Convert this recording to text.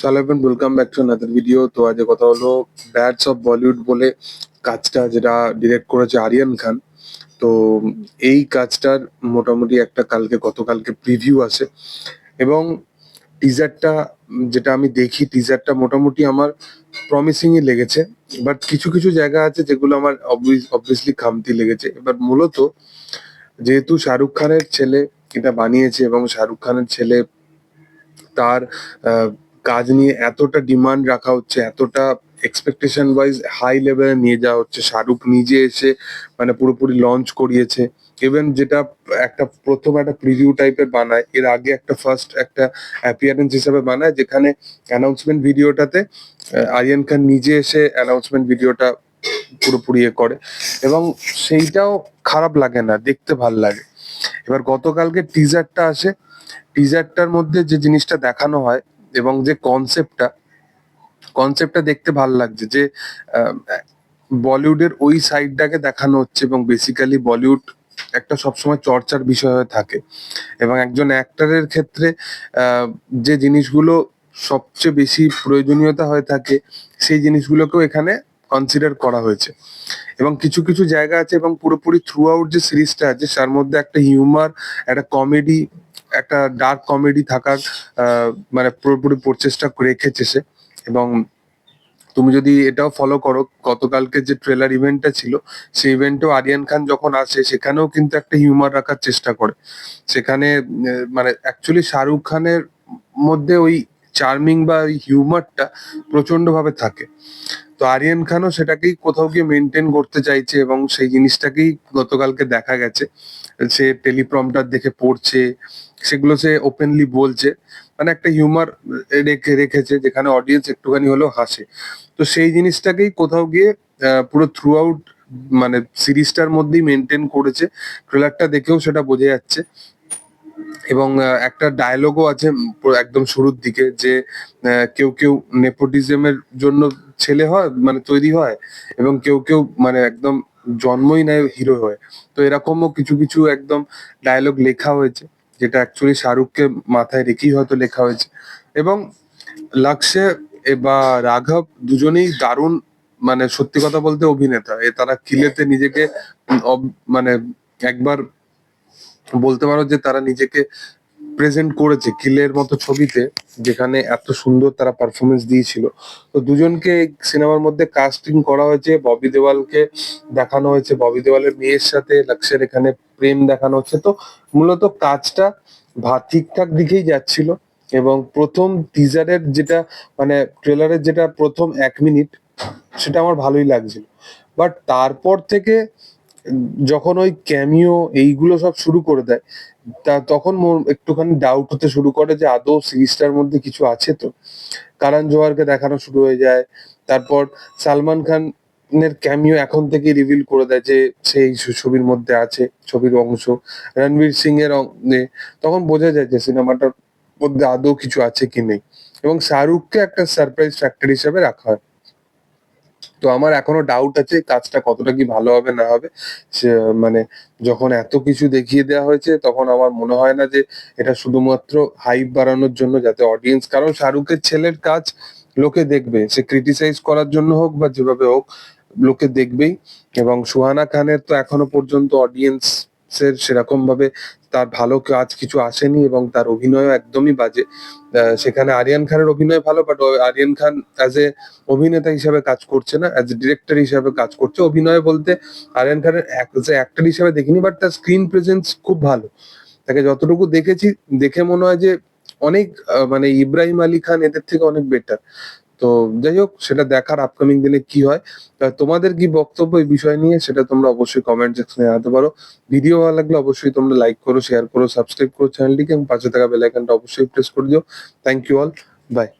সালাম welcome back to another video তো আজ কথা হলো ব্যাটস অফ বলিউড বলে কাজটা যেটা ডিরেক্ট করেছে আরিয়ান খান তো এই কাজটার মোটামুটি একটা কালকে, গতকালকে প্রিভিউ আছে। এবং টিজারটা যেটা আমি দেখি টিজারটা মোটামুটি আমার প্রমিসিংই লেগেছে। বাট কিছু কিছু জায়গা আছে যেগুলো আমার অবভিয়াসলি খামতি লেগেছে। এবার মূলত যেহেতু শাহরুখ খানের ছেলে এটা বানিয়েছে এবং শাহরুখ খানের ছেলে তার কাজ নিয়ে এতটা ডিমান্ড রাখা হচ্ছে, এতটা এক্সপেকটেশন ওয়াইজ হাই লেভেলে নিয়ে যাওয়া হচ্ছে। শাহরুখ নিজে এসে মানে পুরোপুরি লঞ্চ করিয়েছে। ইভেন যেটা একটা প্রথম একটা প্রিভিউ টাইপের বানায়, এর আগে একটা ফার্স্ট একটা অ্যাপিয়ারেন্স হিসেবে বানায়, যেখানে অ্যানাউন্সমেন্ট ভিডিওটাতে আরিয়ান খান নিজে এসে অ্যানাউন্সমেন্ট ভিডিওটা পুরোপুরি এ করে। এবং সেইটাও খারাপ লাগে না, দেখতে ভালো লাগে। এবার গতকালকে টিজারটা আসে টিজারটার মধ্যে যে জিনিসটা দেখানো হয় এবং যে কনসেপ্টটা কনসেপ্টটা দেখতে ভালো লাগছে যে বলিউডের ওই সাইডটাকে দেখানো হচ্ছে এবং বেসিক্যালি বলিউড একটা সবসময় চর্চার বিষয় হয়ে থাকে এবং একজন অ্যাক্টরের ক্ষেত্রে যে জিনিসগুলো সবচেয়ে বেশি প্রয়োজনীয়তা হয়ে থাকে সেই জিনিসগুলোকেও এখানে কনসিডার করা হয়েছে এবং কিছু কিছু জায়গা আছে এবং পুরোপুরি থ্রু আউট যে সিরিজটা আছে, তার মধ্যে একটা হিউমার একটা কমেডি একটা ডার্ক কমেডি থাকার মানে পুরোপুরি প্রচেষ্টা রেখেছে সে। এবং তুমি যদি এটাও ফলো করো, গতকালকে যে ট্রেলার ইভেন্টটা ছিল, সেই ইভেন্টেও আরিয়ান খান যখন আসে, সেখানেও কিন্তু একটা হিউমার রাখার চেষ্টা করে। সেখানে মানে অ্যাকচুয়ালি শাহরুখ খানের মধ্যে ওই চার্মিং বা হিউমারটা প্রচণ্ড ভাবে থাকে। তো আরিয়ান খানও সেটাকেই কোথাও গিয়ে মেনটেন করতে চাইছে এবং সেই জিনিসটাকেই গতকালকে দেখা গেছে। সে টেলিপ্রমটার দেখে পড়ছে, সেগুলো সে ওপেনলি বলছে। মানে একটা হিউমার রেখে, রেখেছে, যেখানে অডিয়েন্স একটুখানি হলেও হাসে। তো সেই জিনিসটাকেই কোথাও গিয়ে পুরো থ্রু আউট মানে সিরিজটার মধ্যেই মেনটেন করেছে। ট্রেলারটা দেখেও সেটা বোঝা যাচ্ছে। এবং একটা ডায়লগও আছে একদম শুরুর দিকে যে কেউ কেউ নেপোটিজমের জন্য ছেলে হয় মানে তৈরি হয় এবং কেউ কেউ মানে একদম জন্মই নেয় হিরো হয়ে। তো এরকমও কিছু কিছু একদম ডায়লগ লেখা হয়েছে, যেটা অ্যাকচুয়ালি শাহরুখকে মাথায় রেখেই হয়তো লেখা হয়েছে। এবং লাক্সে বা রাঘব দুজনেই দারুণ মানে সত্যি কথা বলতে অভিনেতা। এ তারা কিলেতে নিজেকে মানে একবার বলতে পারো যে তারা নিজেকে প্রেজেন্ট করেছে কিলের মতো ছবিতে, যেখানে এত সুন্দর তারা পারফরমেন্স দিয়েছিল। তো দুজনকে সিনেমার মধ্যে কাস্টিং করা হয়েছে। ববি দেওয়ালকে দেখানো হয়েছে। ববি দেওয়ালের মেয়ের সাথে লক্ষ্যের এখানে প্রেম দেখানো হচ্ছে। তো মূলত কাজটা ভা ঠিকঠাক দিকেই যাচ্ছিল এবং প্রথম টিজারের যেটা মানে ট্রেলারের যেটা প্রথম এক মিনিট, সেটা আমার ভালোই লাগছিল। বাট তারপর থেকে যখন ওই ক্যামিও এইগুলো সব শুরু করে দেয়, তা তখন একটুখানি ডাউট হতে শুরু করে যে আদৌ সিরিজটার মধ্যে কিছু আছে তো। কারণ জোহারকে দেখানো শুরু হয়ে যায়, তারপর সালমান খানের ক্যামিও এখন থেকে রিভিল করে দেয় যে সেই ছবির মধ্যে আছে, ছবির অংশ। রণবীর সিং এর তখন বোঝা যায় যে সিনেমাটার মধ্যে আদৌ কিছু আছে কি নেই। এবং শাহরুখকে একটা সারপ্রাইজ ফ্যাক্টর হিসেবে রাখা হয়। তো আমার এখনও ডাউট আছে কাজটা কতটা কি ভালো হবে, না হবে। মানে যখন এত কিছু দেখিয়ে দেওয়া হয়েছে, তখন আমার মনে হয় না যে এটা শুধুমাত্র হাইপ বাড়ানোর জন্য, যাতে অডিয়েন্স কারণ শাহরুখের ছেলের কাজ লোকে দেখবে। সে ক্রিটিসাইজ করার জন্য হোক বা যেভাবে হোক, লোকে দেখবেই। এবং সুহানা খানের তো এখনও পর্যন্ত অডিয়েন্স সেরকম ভাবে তার ভালো কাজ কিছু আসেনি এবং তার অভিনয় একদমই বাজে। সেখানে আরিয়ান খানের অভিনয় ভালো but Aryan Khan as a অভিনেতা হিসাবে কাজ করছে না অ্যাজ এ ডিরেক্টর হিসাবে কাজ করছে। অভিনয় বলতে আরিয়ান খানের অ্যাক্টর হিসাবে দেখিনি বাট তার স্ক্রিন প্রেজেন্স খুব ভালো। তাকে যতটুকু দেখেছি, দেখে মনে হয় যে অনেক মানে ইব্রাহিম আলী খান এদের থেকে অনেক বেটার তো যাই হোক, সেটা দেখার আপকামিং দিনে কি হয়? তোমাদের কি বক্তব্য এই বিষয় নিয়ে, সেটা তোমরা অবশ্যই কমেন্ট সেকশনে জানাতে পারো। ভিডিও ভালো লাগলে অবশ্যই তোমরা লাইক করো শেয়ার করো সাবস্ক্রাইব করো চ্যানেলটিকে এবং পাশে থাকা বেল আইকনটা অবশ্যই প্রেস করে দিও। Thank you all by